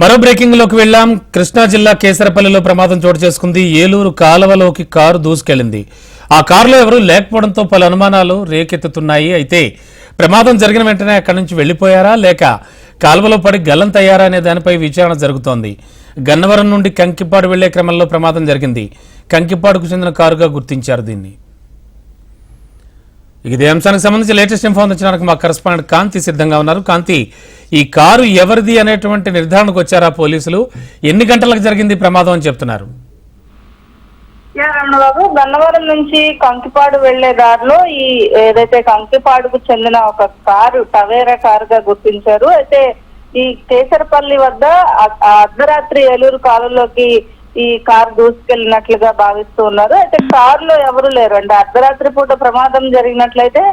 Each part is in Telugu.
మరో బ్రేకింగ్లోకి వెళ్ళాం. కృష్ణా జిల్లా కేసరపల్లిలో ప్రమాదం చోటు చేసుకుంది. ఏలూరు కాలువలోకి కారు దూసుకెళ్ళింది ఆ కారులో ఎవరూ లేకపోవడంతో పలు అనుమానాలు రేకెత్తుతున్నాయి. అయితే ప్రమాదం జరిగిన వెంటనే అక్కడి నుంచి వెళ్ళిపోయారా లేక కాలువలో పడి గల్లంతయ్యారా అనే దానిపై విచారణ జరుగుతోంది. గన్నవరం నుండి కంకిపాడు వెళ్ళే క్రమంలో ప్రమాదం జరిగింది. కంకిపాడుకు చెందిన కారుగా గుర్తించారు దీన్ని. ఇదే అంశానికి సంబంధించి లేటెస్ట్ ఇన్ఫార్మేషన్ ఇచ్చడానికి మా కరెస్పాండెంట్ కాంతి సిద్ధంగా ఉన్నారు. కాంతి ఈ కారు ఎవరిది అనేటువంటి నిర్ధారణకు వచ్చారా పోలీసులు? ఎన్ని గంటలకు జరిగింది ప్రమాదం అని చెప్తున్నారు? రమణబాబు గన్నవరం నుంచి కంకిపాడు వెళ్ళే దారిలో ఈ ఏదైతే కంకిపాడుకు చెందిన ఒక కారు టవేరా కారుగా గుర్తించారు. అయితే ఈ కేసరపల్లి వద్ద అర్ధరాత్రి ఏలూరు కాలంలోకి ఈ కార్ దూసుకెళ్ళినట్లుగా భావిస్తూ ఉన్నారు. అయితే కారులో ఎవరు లేరు అంటే అర్ధరాత్రి పూట ప్రమాదం జరిగినట్లయితే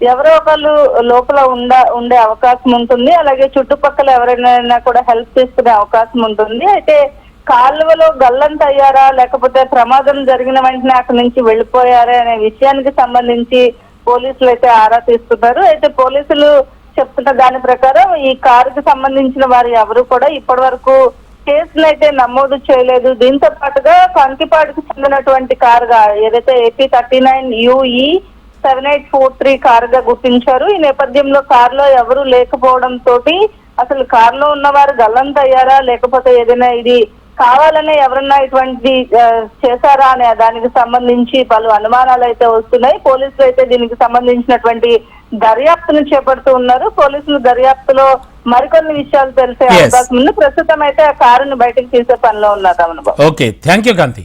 ఎవరో ఒకళ్ళు లోపల ఉండ ఉండే అవకాశం ఉంటుంది. అలాగే చుట్టుపక్కల ఎవరైనా కూడా హెల్ప్ తీసుకునే అవకాశం ఉంటుంది. అయితే కాలువలో గల్లంత అయ్యారా? లేకపోతే ప్రమాదం జరిగిన వెంటనే అక్కడి నుంచి వెళ్ళిపోయారా అనే విషయానికి సంబంధించి పోలీసులు అయితే ఆరా తీస్తున్నారు. అయితే పోలీసులు చెప్తున్న దాని ప్రకారం ఈ కారుకి సంబంధించిన వారు ఎవరు కూడా ఇప్పటి వరకు కేసులు అయితే నమోదు చేయలేదు. దీంతో పాటుగా కంకిపాడుకు చెందినటువంటి కారుగా ఏదైతే AP thirty nine UE seven eight four three కారుగా గుర్తించారు. ఈ నేపథ్యంలో కారులో ఎవరు లేకపోవడం తోటి అసలు కారులో ఉన్నవారు గల్లంతయ్యారా? లేకపోతే ఏదైనా ఇది కావాలనే ఎవరన్నా ఇటువంటి చేశారా అనే దానికి సంబంధించి పలు అనుమానాలు అయితే వస్తున్నాయి. పోలీసులు అయితే దీనికి సంబంధించినటువంటి దర్యాప్తును చేపడుతూ ఉన్నారు. పోలీసులు దర్యాప్తులో మరికొన్ని విషయాలు తెలిసే. అవకాశం ఉంది. ప్రస్తుతం అయితే ఆ కారుని బయటకు తీసే పనిలో ఉన్నారు ఓకే థ్యాంక్ యూ కాంతి